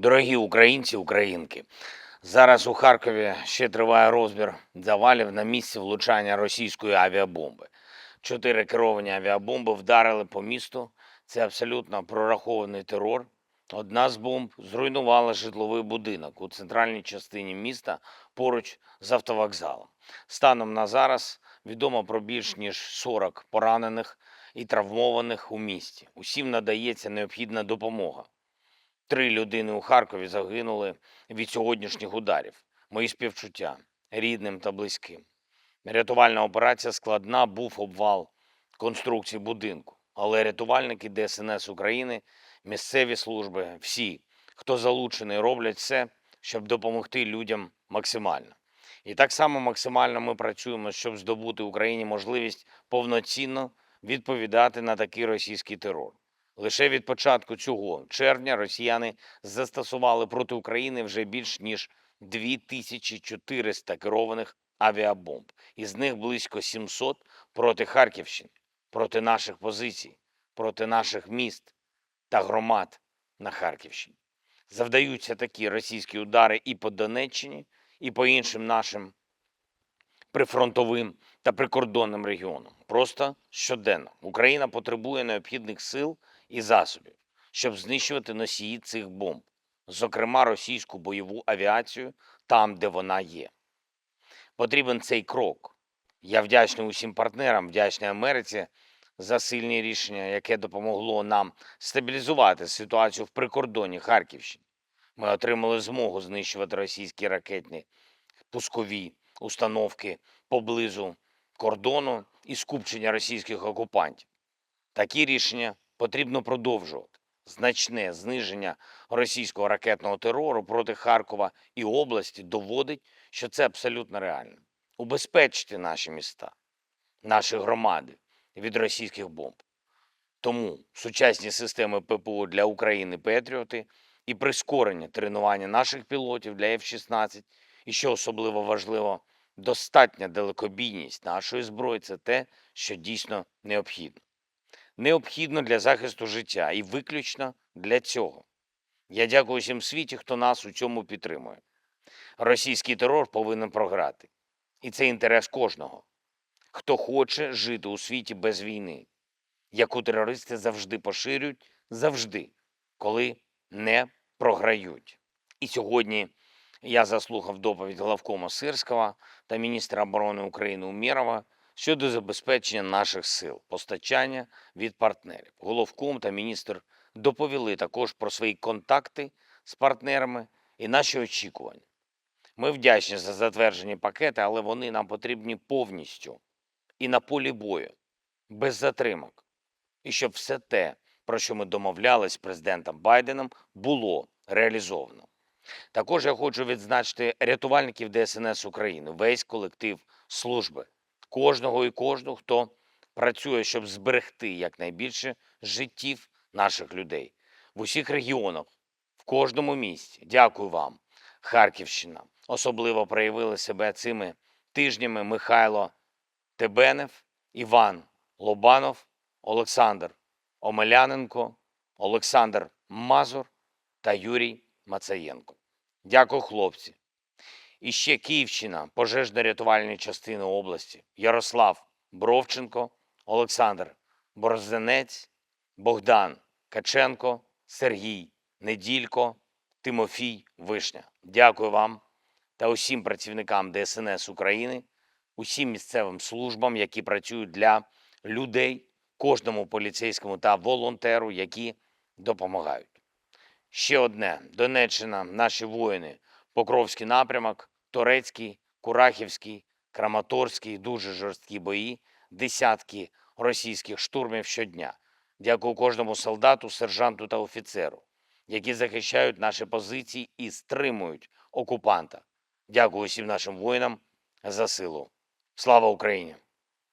Дорогі українці, українки, зараз у Харкові ще триває розбір завалів на місці влучання російської авіабомби. Чотири керовані авіабомби вдарили по місту. Це абсолютно прорахований терор. Одна з бомб зруйнувала житловий будинок у центральній частині міста поруч з автовокзалом. Станом на зараз відомо про більш ніж 40 поранених і травмованих у місті. Усім надається необхідна допомога. Три людини у Харкові загинули від сьогоднішніх ударів. Мої співчуття рідним та близьким. Рятувальна операція складна, був обвал конструкції будинку. Але рятувальники ДСНС України, місцеві служби, всі, хто залучений, роблять все, щоб допомогти людям максимально. І так само максимально ми працюємо, щоб здобути Україні можливість повноцінно відповідати на такий російський терор. Лише від початку цього червня росіяни застосували проти України вже більш ніж 2400 керованих авіабомб. Із них близько 700 проти Харківщини, проти наших позицій, проти наших міст та громад на Харківщині. Завдаються такі російські удари і по Донеччині, і по іншим нашим прифронтовим та прикордонним регіонам. Просто щоденно Україна потребує необхідних сил і засобів, щоб знищувати носії цих бомб, зокрема російську бойову авіацію там, де вона є. Потрібен цей крок. Я вдячний усім партнерам, вдячний Америці за сильні рішення, яке допомогло нам стабілізувати ситуацію в прикордонні Харківщини. Ми отримали змогу знищувати російські ракетні пускові установки поблизу кордону і скупчення російських окупантів. Такі рішення потрібно продовжувати. Значне зниження російського ракетного терору проти Харкова і області доводить, що це абсолютно реально. Убезпечити наші міста, наші громади від російських бомб. Тому сучасні системи ППО для України Петріоти і прискорення тренування наших пілотів для F-16, і що особливо важливо, достатня далекобійність нашої зброї це те, що дійсно необхідно. Необхідно для захисту життя і виключно для цього. Я дякую всім світі, хто нас у цьому підтримує. Російський терор повинен програти. І це інтерес кожного, хто хоче жити у світі без війни, яку терористи завжди поширюють, завжди, коли не програють. І сьогодні я заслухав доповідь главкома Сирського та міністра оборони України Умєрова щодо забезпечення наших сил, постачання від партнерів. Головком та міністр доповіли також про свої контакти з партнерами і наші очікування. Ми вдячні за затверджені пакети, але вони нам потрібні повністю і на полі бою, без затримок. І щоб все те, про що ми домовлялись з президентом Байденом, було реалізовано. Також я хочу відзначити рятувальників ДСНС України, весь колектив служби, кожного і кожного, хто працює, щоб зберегти якнайбільше життів наших людей в усіх регіонах, в кожному місті. Дякую вам, Харківщина. Особливо проявили себе цими тижнями Михайло Тебенев, Іван Лобанов, Олександр Омеляненко, Олександр Мазур та Юрій Мацаєнко. Дякую, хлопці. І ще Київщина, пожежно-рятувальні частини області, Ярослав Бровченко, Олександр Борзенець, Богдан Каченко, Сергій Неділько, Тимофій Вишня. Дякую вам та усім працівникам ДСНС України, усім місцевим службам, які працюють для людей, кожному поліцейському та волонтеру, які допомагають. Ще одне Донеччина, наші воїни, Покровський напрямок, Торецький, Курахівський, Краматорський, дуже жорсткі бої, десятки російських штурмів щодня. Дякую кожному солдату, сержанту та офіцеру, які захищають наші позиції і стримують окупанта. Дякую всім нашим воїнам за силу. Слава Україні!